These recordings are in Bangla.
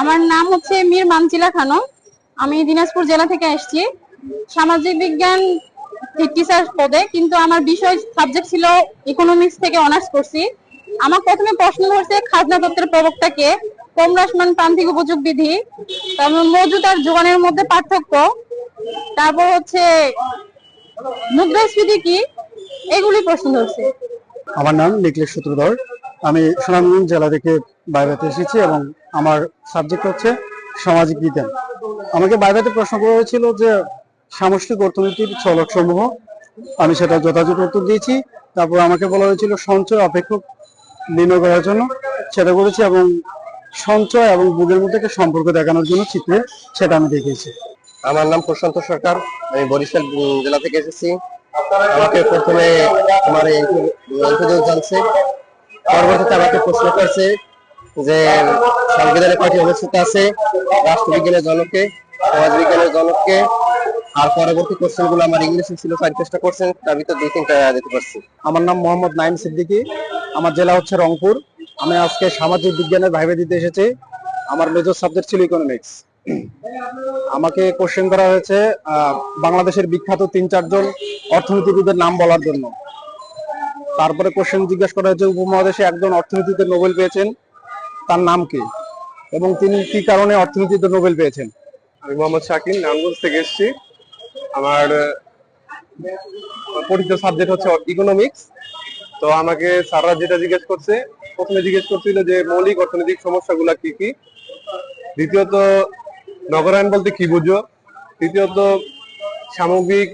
আমার নাম হচ্ছে মীর মানজিলা খানম। আমি দিনাজপুর জেলা থেকে আসছি। সামাজিক বিজ্ঞান টিচার পদে, কিন্তু আমার বিষয় সাবজেক্ট ছিল ইকোনমিক্স থেকে অনার্স করছি। আমার প্রথমে প্রশ্ন ধরছে খাজনা তত্ত্বের প্রবক্তা কে? কম হ্রাসমান প্রান্তিক উপযোগ বিধি তারপর মজুদ আর যোগানের মধ্যে পার্থক্য। তারপর হচ্ছে মুদ্রাস্ফীতি কি? এগুলি প্রশ্ন ধরছে। আমার নাম নিকলেশ সূত্রধর। আমি সুনামগঞ্জ জেলা থেকে বাইরেতে এসেছি এবং আমার সাবজেক্ট হচ্ছে সামাজিক বিজ্ঞান আমাকে বাইরেতে প্রশ্ন করা হয়েছিল যে সামষ্টিক অর্থনীতির চলক সমূহ আমি সেটা যথাযথ উত্তর দিয়েছি তারপর আমাকে বলা হয়েছিল সঞ্চয় অপেক্ষক নির্ণয় করার জন্য সেটা করেছি এবং সঞ্চয় এবং বুকের মধ্যে একটা সম্পর্ক দেখানোর জন্য চিত্রে সেটা আমি দেখিয়েছি আমার নাম প্রশান্ত সরকার আমি বরিশাল জেলা থেকে এসেছি আমাকে প্রথমে আমার জানছে পরবর্তীতে আমাকে প্রশ্ন করছে যে সংবিধানে কয়টি অনুচ্ছেদ আছে? রাষ্ট্রবিজ্ঞানের জনককে, সমাজবিজ্ঞানের জনককে, আর পরবর্তী কোশ্চেনগুলো আমার ইংলিশে ছিল চেষ্টা করছেন, তার ভিতর দুই তিনটা দিতে পারছি। আমার নাম মোহাম্মদ নাইম সিদ্দিকী, আমার জেলা হচ্ছে রংপুর। আমি আজকে সামাজিক বিজ্ঞানের ভাইবে দিতে এসেছি। আমার মেজর সাবজেক্ট ছিল ইকোনমিক্স আমাকে কোশ্চেন করা হয়েছে বাংলাদেশের বিখ্যাত তিন চারজন অর্থনীতিবিদের নাম বলার জন্য। তারপরে কোশ্চেন জিজ্ঞাসা করা হয়েছে, উপমহাদেশে একজন অর্থনীতিতে নোবেল পেয়েছেন, তার নাম কি? এবং তিনি কি কারণে অর্থনীতিতে নোবেল পেয়েছেন? আমি মোহাম্মদ শাকিল নারায়ণগঞ্জ থেকে এসেছি। আমার পরিচিত সাবজেক্ট হচ্ছে ইকোনমিক্স তো আমাকে স্যাররা যেটা জিজ্ঞেস করছে, প্রথমে জিজ্ঞেস করছিল যে মৌলিক অর্থনৈতিক সমস্যাগুলা কি কি? দ্বিতীয়ত নগরায়ণ বলতে কি বুঝো? তৃতীয়ত, সামগ্রিক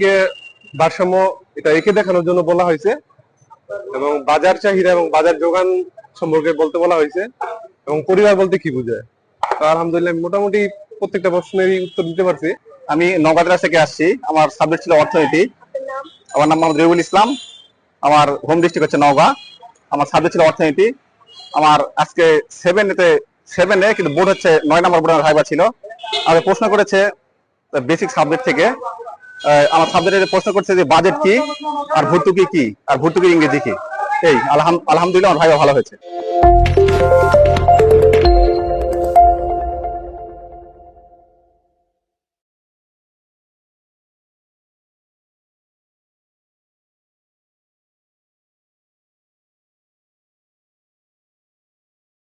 ভারসাম্য এটা এঁকে দেখানোর জন্য বলা হয়েছে। এবং বাজার চাহিদা এবং বাজার যোগান সম্পর্কে বলতে বলা হয়েছে এবং পরিবার বলতে কি বোঝায়? তো আলহামদুলিল্লাহ মোটামুটি প্রত্যেকটা প্রশ্নেরই উত্তর দিতে পারছি। আমি নগাদ্রা থেকে আসছি। আমার সাবজেক্ট ছিল অর্থনীতি। আমার নাম মোহাম্মদ রবিউল ইসলাম। আমার হোম ডিস্ট্রিক্ট হচ্ছে নওগাঁ। আমার সাবজেক্ট ছিল অর্থনীতি। আমার আজকে সেভেন এতে সেভেন এ, কিন্তু বোর্ড হচ্ছে নয় নম্বর বোর্ডের ভাইবা ছিল। আমাকে প্রশ্ন করেছে বেসিক সাবজেক্ট থেকে। আমার সাবজেক্টে প্রশ্ন করছে যে বাজেট কি আর ভর্তুকি কি? আর ভর্তুকি ইংরেজি কি? এই, আলহাম আলহামদুলিল্লাহ, আমার ভাইও ভালো হয়েছে।